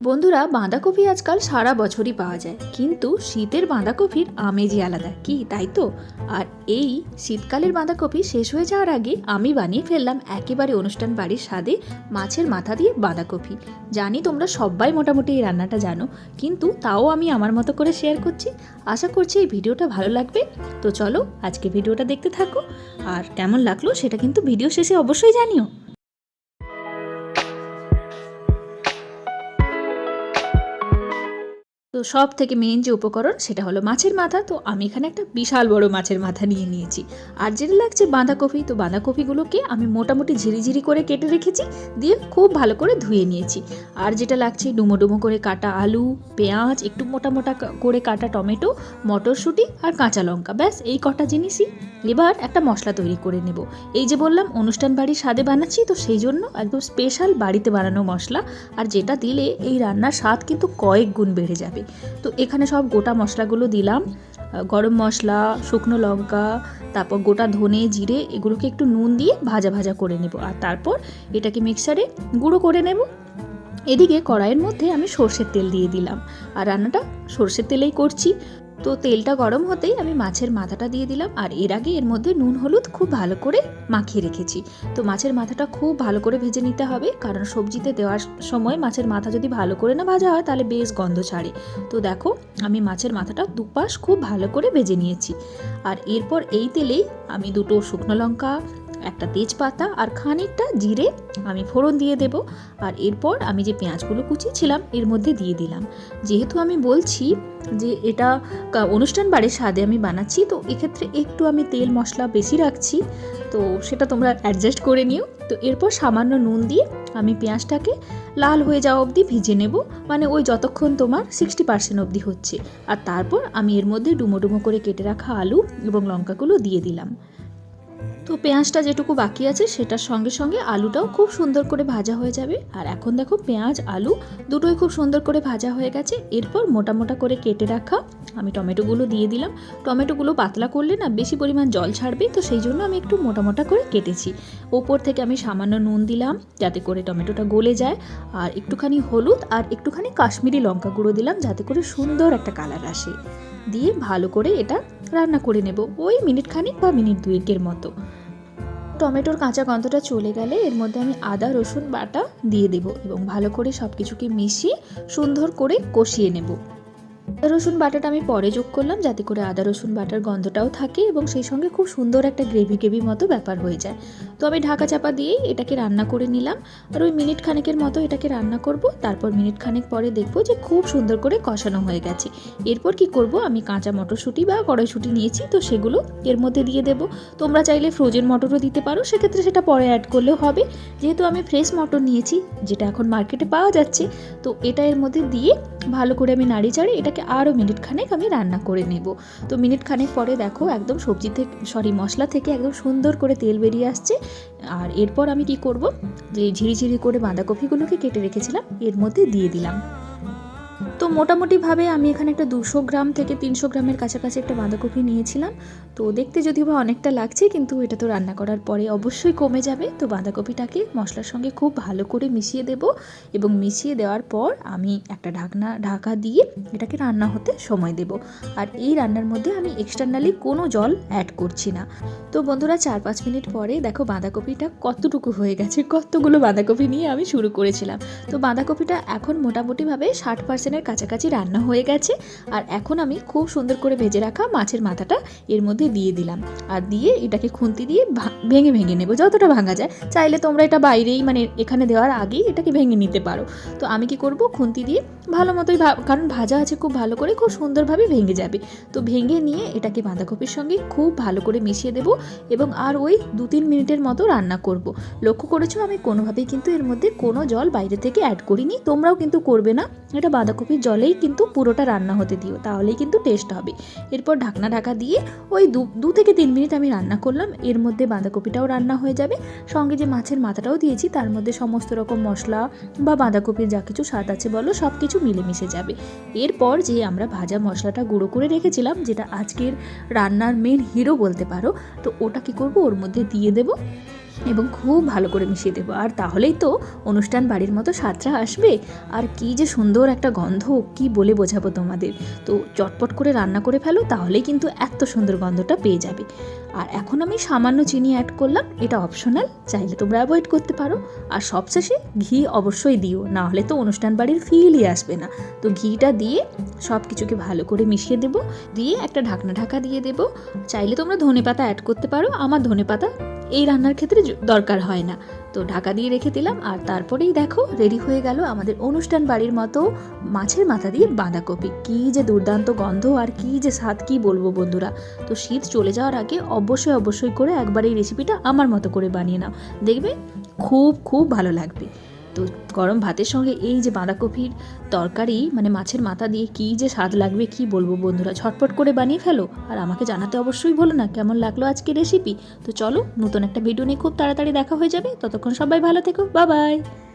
বন্ধুরা, বাঁধাকপি আজকাল সারা বছরই পাওয়া যায়, কিন্তু শীতের বাঁধাকপির আমেজই আলাদা। কি, তাই তো? আর এই শীতকালের বাঁধাকপি শেষ হয়ে যাওয়ার আগে আমি বানিয়ে ফেললাম একেবারে অনুষ্ঠান বাড়ির স্বাদে মাছের মাথা দিয়ে বাঁধাকপি। জানি তোমরা সবাই মোটামুটি এই রান্নাটা জানো, কিন্তু তাও আমি আমার মতো করে শেয়ার করছি। আশা করছি এই ভিডিওটা ভালো লাগবে। তো চলো, আজকে ভিডিওটা দেখতে থাকো। আর কেমন লাগল সেটা কিন্তু ভিডিও শেষে অবশ্যই জানিও। তো সব থেকে মেন যে উপকরণ সেটা হলো মাছের মাথা। তো আমি এখানে একটা বিশাল বড় মাছের মাথা নিয়ে নিয়েছি। আর যেটা লাগছে বাঁধাকপি, তো বাঁধাকপিগুলোকে আমি মোটামুটি ঝিরিঝিরি করে কেটে রেখেছি, দিয়ে খুব ভালো করে ধুয়ে নিয়েছি। আর যেটা লাগছে ডুমো ডুমো করে কাটা আলু, পেঁয়াজ, একটু মোটা মোটা করে কাটা টমেটো, মটরশুঁটি আর কাঁচা লঙ্কা। ব্যাস, এই কটা জিনিসই এবার একটা মশলা তৈরি করে নেব। এই যে বললাম, অনুষ্ঠান বাড়ির স্বাদে বানাচ্ছি, তো সেই জন্য একদম স্পেশাল বাড়িতে বানানো মশলা। আর যেটা দিলে এই রান্নার স্বাদ কিন্তু কয়েক গুণ বেড়ে যাবে। তো এখানে সব গোটা মশলাগুলো দিলাম। গরম মশলা, শুকনো লঙ্কা, তারপর গোটা ধনে জিরে, এগুলোকে একটু নুন দিয়ে ভাজা ভাজা করে নেব। আর তারপর এটাকে মিক্সারে গুঁড়ো করে নেব। এদিকে কড়াইয়ের মধ্যে আমি সর্ষের তেল দিয়ে দিলাম। আর রান্নাটা সর্ষের তেলেই করছি। তো তেলটা গরম হতেই আমি মাছের মাথাটা দিয়ে দিলাম, আর এর আগে এর মধ্যে নুন, হলুদ খুব ভালো করে মাখিয়ে রেখেছি। তো মাছের মাথাটা খুব ভালো করে ভেজে নিতে হবে, কারণ সবজিতে দেওয়ার সময় মাছের মাথা যদি ভালো করে না ভাজা হয়, তাহলে বেশ গন্ধ ছাড়ে। তো দেখো, আমি মাছের মাথাটা দুপাশ খুব ভালো করে ভেজে নিয়েছি। আর এরপর এই তেলেই আমি দুটো শুকনো লঙ্কা একটা তেজপাতা আর খানিকটা জিরে আমি ফোড়ন দিয়ে দেব। আর এরপর আমি যে পেঁয়াজগুলো কুচিয়েছিলাম, এর মধ্যে দিয়ে দিলাম। যেহেতু আমি বলছি যে এটা অনুষ্ঠান বাড়ির স্বাদে আমি বানাচ্ছি, তো এক্ষেত্রে একটু আমি তেল মশলা বেশি রাখছি। তো সেটা তোমরা অ্যাডজাস্ট করে নিও। তো এরপর সামান্য নুন দিয়ে আমি পেঁয়াজটাকে লাল হয়ে যাওয়া অবধি ভিজে নেব। মানে ওই যতক্ষণ তোমার সিক্সটি পার্সেন্ট অবধি হচ্ছে। আর তারপর আমি এর মধ্যে ডুমো ডুমো করে কেটে রাখা আলু এবং লঙ্কাগুলো দিয়ে দিলাম। তো পেঁয়াজটা যেটুকু বাকি আছে, সেটার সঙ্গে সঙ্গে আলুটাও খুব সুন্দর করে ভাজা হয়ে যাবে। আর এখন দেখো পেঁয়াজ, আলু দুটোই খুব সুন্দর করে ভাজা হয়ে গেছে। এরপর মোটা মোটা করে কেটে রাখা, আমি টমেটোগুলো দিয়ে দিলাম। টমেটোগুলো পাতলা করলে না বেশি পরিমাণ জল ছাড়বে, তো সেই জন্য আমি একটু মোটা মোটা করে কেটেছি। ওপর থেকে আমি সামান্য নুন দিলাম, যাতে করে টমেটোটা গলে যায়। আর একটুখানি হলুদ আর একটুখানি কাশ্মীরি লঙ্কা গুঁড়ো দিলাম, যাতে করে সুন্দর একটা কালার আসে। দিয়ে ভালো করে এটা রান্না করে নেব, ওই মিনিট খানিক বা মিনিট দুয়েকের মতো। টমেটোর কাঁচা গন্ধটা চলে গেলে এর মধ্যে আমি আদা, রসুন বাটা দিয়ে দেব এবং ভালো করে সব কিছুকে মিশিয়ে সুন্দর করে কষিয়ে নেব। রসুন বাটাটা আমি পরে যোগ করলাম যাতে করে আদা রসুন বাটার গন্ধটাও থাকে এবং সেই সঙ্গে খুব সুন্দর একটা গ্রেভি গ্রেভি মতো ব্যাপার হয়ে যায়। তো আমি ঢাকা চাপা দিয়েই এটাকে রান্না করে নিলাম। আর ওই মিনিট খানেকের মতো এটাকে রান্না করব। তারপর মিনিট খানেক পরে দেখব যে খুব সুন্দর করে কষানো হয়ে গেছে। এরপর কি করব? আমি কাঁচা মটরশুঁটি বা কড়াইশুঁটি নিয়েছি, তো সেগুলো এর মধ্যে দিয়ে দেব। তোমরা চাইলে ফ্রোজেন মটরও দিতে পারো, সেক্ষেত্রে সেটা পরে অ্যাড করলেও হবে। যেহেতু আমি ফ্রেশ মটর নিয়েছি, যেটা এখন মার্কেটে পাওয়া যাচ্ছে, তো এটা এর মধ্যে দিয়ে ভালো করে আমি নাড়ি চাড়ি এটাকে আরও মিনিট খানেক আমি রান্না করে নেব। তো মিনিট খানেক পরে দেখো একদম সবজি থেকে সরি মশলা থেকে একদম সুন্দর করে তেল বেরিয়ে আসছে। আর এরপর আমি কি করব? যে ঝিরিঝিরি করে বাঁধাকপিগুলোকে কেটে রেখেছিলাম, এর মধ্যে দিয়ে দিলাম। তো মোটামুটিভাবে আমি এখানে একটা দুশো গ্রাম থেকে তিনশো গ্রামের কাছাকাছি একটা বাঁধাকপি নিয়েছিলাম। তো দেখতে যদিও বা অনেকটা লাগছে, কিন্তু এটা তো রান্না করার পরে অবশ্যই কমে যাবে। তো বাঁধাকপিটাকে মশলার সঙ্গে খুব ভালো করে মিশিয়ে দেব এবং মিশিয়ে দেওয়ার পর আমি একটা ঢাকনা, ঢাকা দিয়ে এটাকে রান্না হতে সময় দেব। আর এই রান্নার মধ্যে আমি এক্সটার্নালি কোনো জল অ্যাড করছি না। তো বন্ধুরা, চার পাঁচ মিনিট পরে দেখো বাঁধাকপিটা কতটুকু হয়ে গেছে, কতগুলো বাঁধাকপি নিয়ে আমি শুরু করেছিলাম। তো বাঁধাকপিটা এখন মোটামুটিভাবে ষাট পার্সেন্টের কাছাকাছি রান্না হয়ে গেছে। আর এখন আমি খুব সুন্দর করে ভেজে রাখা মাছের মাথাটা এর মধ্যে দিয়ে দিলাম। আর দিয়ে এটাকে খুন্তি দিয়ে ভেঙে ভেঙে নেব। যতটা ভাঙা যায়। চাইলে তোমরা এটা বাইরেই মানে এখানে দেওয়ার আগেই এটাকে ভেঙে নিতে পারো। তো আমি কি করব? খুন্তি দিয়ে ভালো মতোই কারণ ভাজা আছে খুব ভালো করে খুব সুন্দরভাবে ভেঙে যাবে। তো ভেঙে নিয়ে এটাকে বাঁধাকপির সঙ্গে খুব ভালো করে মিশিয়ে দেবো এবং আর ওই দু তিন মিনিটের মতো রান্না করব। লক্ষ্য করেছ? আমি কোনোভাবেই কিন্তু এর মধ্যে কোনো জল বাইরে থেকে অ্যাড করিনি। তোমরাও কিন্তু করবে না। এটা বাঁধাকপির জলেই কিন্তু পুরোটা রান্না হতে দিও, তাহলেই কিন্তু টেস্ট হবে। এরপর ঢাকনা ঢাকা দিয়ে ওই দু দু থেকে তিন মিনিট আমি রান্না করলাম, এর মধ্যে বাঁধাকপিটাও রান্না হয়ে যাবে। সঙ্গে যে মাছের মাথাটাও দিয়েছি, তার মধ্যে সমস্ত রকম মশলা বা বাঁধাকপির যা কিছু স্বাদ আছে বলো সব কিছু মিলেমিশে যাবে। এরপর যে আমরা ভাজা মশলাটা গুঁড়ো করে রেখেছিলাম, যেটা আজকের রান্নার মেন হিরো বলতে পারো, তো ওটা কি করব? ওর মধ্যে দিয়ে দেব। এবং খুব ভালো করে মিশিয়ে দেবো। আর তাহলেই তো অনুষ্ঠান বাড়ির মতো স্বাদটা আসবে। আর কি যে সুন্দর একটা গন্ধ, কি বলে বোঝাবো তোমাদের? তো চটপট করে রান্না করে ফেলো, তাহলেই কিন্তু এত সুন্দর গন্ধটা পেয়ে যাবে। আর এখন আমি সামান্য চিনি অ্যাড করলাম, এটা অপশনাল চাইলে তোমরা অ্যাভয়েড করতে পারো। আর সবশেষে ঘি অবশ্যই দিও, না হলে তো অনুষ্ঠান বাড়ির ফিলই আসবে না। তো ঘিটা দিয়ে সব কিছুকে ভালো করে মিশিয়ে দেবো, দিয়ে একটা ঢাকনা ঢাকা দিয়ে দেবো। চাইলে তোমরা ধনে পাতা অ্যাড করতে পারো, আমার ধনে পাতা এই রান্নার ক্ষেত্রে দরকার হয় না। তো ঢাকা দিয়ে রেখে দিলাম, আর তারপরেই দেখো, রেডি হয়ে গেল আমাদের অনুষ্ঠান বাড়ির মতো মাছের মাথা দিয়ে বাঁধাকপি। কী যে দুর্দান্ত গন্ধ আর কী যে স্বাদ, কী বলব বন্ধুরা? তো শীত চলে যাওয়ার আগে অবশ্যই অবশ্যই করে একবার এই রেসিপিটা আমার মতো করে বানিয়ে নাও। দেখবে, খুব খুব ভালো লাগবে। তো গরম ভাতের সঙ্গে এই যে বাঁধাকপির তরকারি মানে মাছের মাথা দিয়ে কী যে স্বাদ লাগবে কি বলব বন্ধুরা? ঝটপট করে বানিয়ে ফেলো। আর আমাকে জানাতে অবশ্যই বলো না কেমন লাগল আজকে রেসিপি তো চলো, নতুন একটা ভিডিও নিয়ে খুব তাড়াতাড়ি দেখা হয়ে যাবে। ততক্ষণ সবাই ভালো থেকো। বাবাই বাই